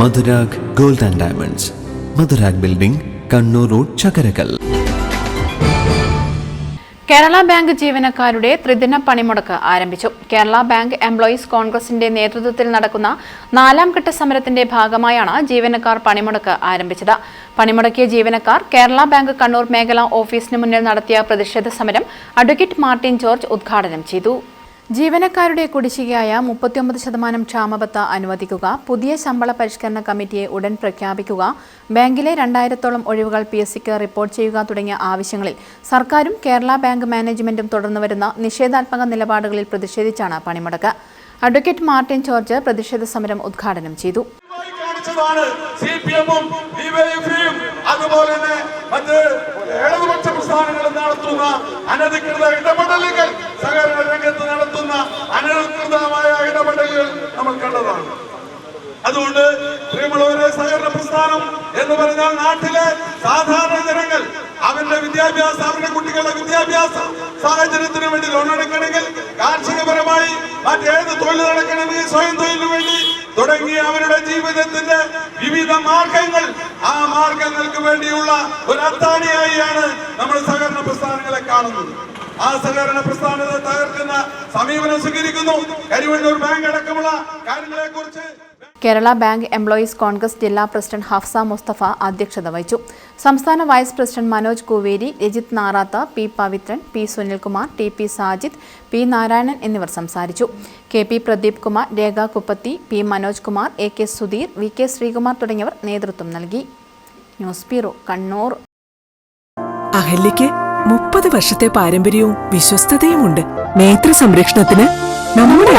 Madhurag gold and diamonds. Madhurag building Kannur road Chakkarakkal. Kerala bank ജീവനക്കാരുടെ ത്രിദിന പണിമുടക്ക് ആരംഭിച്ചു. കേരള ബാങ്ക് എംപ്ലോയീസ് കോൺഗ്രസിന്റെ നേതൃത്വത്തിൽ നടക്കുന്ന നാലാം ഘട്ട സമരത്തിന്റെ ഭാഗമായാണ് ജീവനക്കാർ പണിമുടക്ക് ആരംഭിച്ചത്. പണിമുടക്കിയ ജീവനക്കാർ കേരള ബാങ്ക് കണ്ണൂർ മേഖലാ ഓഫീസിന് മുന്നിൽ നടത്തിയ പ്രതിഷേധ സമരം അഡ്വക്കേറ്റ് മാർട്ടിൻ ജോർജ് ഉദ്ഘാടനം ചെയ്തു. ജീവനക്കാരുടെ കുടിശ്ശികയായ മുപ്പത്തിയൊമ്പത് ശതമാനം ക്ഷാമബത്ത അനുവദിക്കുക പുതിയ ശമ്പള പരിഷ്കരണ കമ്മിറ്റിയെ ഉടൻ പ്രഖ്യാപിക്കുക ബാങ്കിലെ രണ്ടായിരത്തോളം ഒഴിവുകൾ പി എസ് സിക്ക് റിപ്പോർട്ട് ചെയ്യുക തുടങ്ങിയ ആവശ്യങ്ങളിൽ സർക്കാരും കേരള ബാങ്ക് മാനേജ്മെന്റും തുടർന്നു വരുന്ന നിഷേധാത്മക നിലപാടുകളിൽ പ്രതിഷേധിച്ചാണ് പണിമുടക്ക്. അഡ്വക്കേറ്റ് മാർട്ടിൻ ജോർജ് പ്രതിഷേധ സമരം ഉദ്ഘാടനം ചെയ്തു. അതുപോലെ തന്നെ അനധികൃത അനധികൃതമായ ഇടപെടലുകൾ നമ്മൾ കണ്ടതാണ്. അതുകൊണ്ട് പ്രിയമുള്ളവരെ സഹകരണ പ്രസ്ഥാനം എന്ന് പറഞ്ഞാൽ നാട്ടിലെ സാധാരണ ജനങ്ങൾ അവരുടെ വിദ്യാഭ്യാസം അവരുടെ കുട്ടികളുടെ വിദ്യാഭ്യാസ സാഹചര്യത്തിന് വേണ്ടി ലോൺ എടുക്കണമെങ്കിൽ കാർഷികപരമായി മറ്റേത് തൊഴിൽ നടക്കണമെങ്കിൽ സ്വയം തൊഴിലിനു വേണ്ടി തുടങ്ങി അവരുടെ ജീവിതത്തിന്റെ വിവിധ മാർഗങ്ങൾ. ആ മാർഗങ്ങൾക്ക് വേണ്ടിയുള്ള ഒരു അത്താണിയായിയാണ് നമ്മൾ സഹകരണ പ്രസ്ഥാനങ്ങളെ കാണുന്നത്. ആ സഹകരണ പ്രസ്ഥാനത്തെ തകർക്കുന്ന സമീപനം സ്വീകരിക്കുന്നു. കരിവണ്ണൂർ ബാങ്ക് അടക്കമുള്ള കാര്യങ്ങളെ കുറിച്ച് കേരള ബാങ്ക് എംപ്ലോയീസ് കോൺഗ്രസ് ജില്ലാ പ്രസിഡന്റ് ഹഫ്സ മുസ്തഫ അധ്യക്ഷത വഹിച്ചു. സംസ്ഥാന vice president Manoj Kuveri Rajith Naratha P Pavithran P Sunilkumar T P Sajid P Narayanan എന്നിവർ സംസാരിച്ചു. K P Pradeep Kumar Rekha Kuppathi P Manoj Kumar A K Sudheer V K Sreekumar തുടങ്ങിയവർ നേതൃത്വം നൽകി. News bureau Kannur. അഹല്യയ്ക്ക് മുപ്പത് വർഷത്തെ പാരമ്പര്യവും വിശ്വസ്തതയുമുണ്ട്. നേത്ര സംരക്ഷണത്തിന് നമ്മുടെ